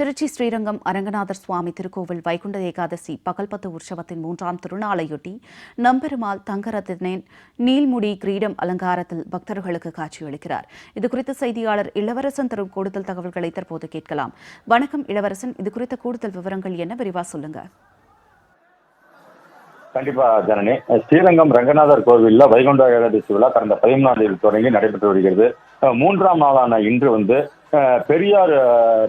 திருச்சி ஸ்ரீரங்கம் அரங்கநாதர் சுவாமி திருக்கோவில் வைகுண்ட ஏகாதசி பகல்பத்து உற்சவத்தின் மூன்றாம் திருநாளையொட்டி நம்பெருமாள் தங்கரத்தினேன் நீல்முடி கிரீடம் அலங்காரத்தில் பக்தர்களுக்கு காட்சியளிக்கிறார். இதுகுறித்து செய்தியாளர் இளவரசன் தரும் கூடுதல் தகவல்களை தற்போது கேட்கலாம். வணக்கம் இளவரசன். இது குறித்த கூடுதல் விவரங்கள் என்ன? விரிவா சொல்லுங்க. கண்டிப்பா ஜனனி. ஸ்ரீரங்கம் ரங்கநாதர் கோவில்ல வைகுண்ட ஏகாதசி விழா கடந்த பதிமூணாம் தேதி தொடங்கி நடைபெற்று வருகிறது. மூன்றாம் நாளான இன்று வந்து அஹ், பெரியார்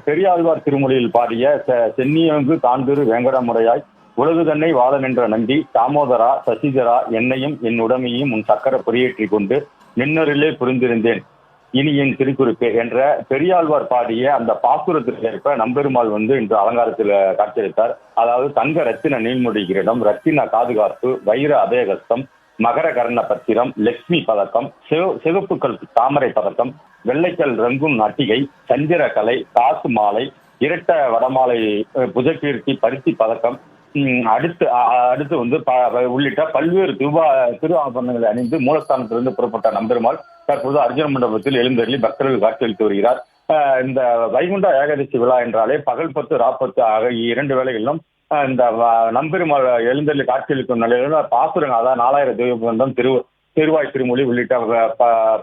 பெரியாழ்வார் திருமொழியில் பாடிய செ- சென்னியங்கு தாண்டிரு வேங்கடமுறையாய் உலகு தன்னை வாழ நின்ற நந்தி தாமோதரா சசிதரா என்னையும் என் உடமையும் உன் சக்கர பொறியேற்றி கொண்டு நின்னரிலே புரிந்திருந்தேன். இனியின் திருக்குறிப்பு என்ற பெரியாழ்வார் பாடிய அந்த பாசுரத்திற்கு ஏற்ப நம்பெருமாள் வந்து இன்று அலங்காரத்தில் காட்சியளித்தார். அதாவது தங்க ரத்தின நீள்முடி கிரீடம் ரத்தின காதுகாப்பு வைர அபயகஸ்தம் மகர கர்ண பத்திரம் லட்சுமி பதக்கம் சிவ- தாமரை பதக்கம் வெள்ளைக்கல் ரங்கும் நட்டிகை சந்திர கலை காசு மாலை இரட்ட வடமாலை புஜகீர்த்தி பருத்தி பதக்கம் அடுத்து அடுத்து வந்து ப- உள்ளிட்ட பல்வேறு திருவா திருவாபரணங்களை அணிந்து மூலஸ்தானத்திலிருந்து புறப்பட்ட நம்பெருமாள் தற்போது அர்ஜுன மண்டபத்தில் எழுந்தருளி பக்தர்கள் காட்சியளித்து வருகிறார். இந்த வைகுண்ட ஏகாதசி விழா என்றாலே பகல் பத்து ராப்பத்து ஆகிய இரண்டு வேளைகளிலும் இந்த நம்பெருமாள் எழுந்தருளி காட்சியளிக்கும் நிலையில பாசுரங்க அதாவது நாலாயிரம் தேவபந்தம் திரு திருவாய் திருமொழி உள்ளிட்ட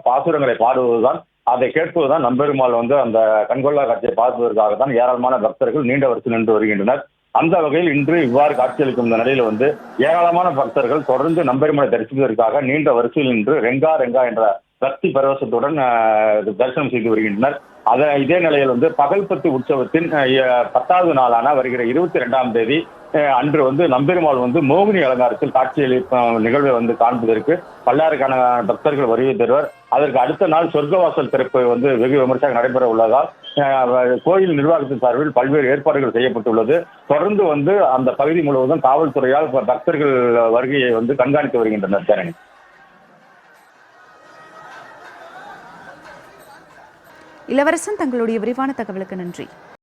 பாசுரங்களை பாடுவதுதான் அதை கேட்பதுதான் நம்பெருமாள் வந்து அந்த கண்கொள்ளா காட்சியை பார்ப்பதற்காக தான் ஏராளமான பக்தர்கள் நீண்ட வரிசை நின்று வருகின்றனர். அந்த வகையில் இன்று இவ்வாறு காட்சியளிக்கும் இந்த நிலையில வந்து ஏராளமான பக்தர்கள் தொடர்ந்து நம்பெருமாளை தரிசிப்பதற்காக நீண்ட வரிசையில் நின்று ரெங்கா ரெங்கா என்ற பக்தி பரவசத்துடன் தரிசனம் செய்து வருகின்றனர். அத இதே நிலையில் வந்து பகல்பத்து உற்சவத்தின் பத்தாவது நாளான வருகிற இருபத்தி ரெண்டாம் தேதி அஹ், அன்று வந்து நம்பெருமாள் வந்து மோகினி அலங்காரத்தில் காட்சியளிக்கும் நிகழ்வை வந்து காண்பதற்கு பல்லாயிரக்கணக்கான பக்தர்கள் வருகை தருவர். அதற்கு அடுத்த நாள் சொர்க்கவாசல் திறப்பு வந்து வெகு விமர்சையாக நடைபெற உள்ளதால் கோயில் நிர்வாகத்தின் சார்பில் பல்வேறு ஏற்பாடுகள் செய்யப்பட்டுள்ளது. தொடர்ந்து வந்து அந்த பகுதி முழுவதும் காவல்துறையால் பக்தர்கள் வருகையை வந்து கண்காணித்து வருகின்றனர் தரணி இளவரசன் தங்களுடைய விரிவான தகவலுக்கு நன்றி.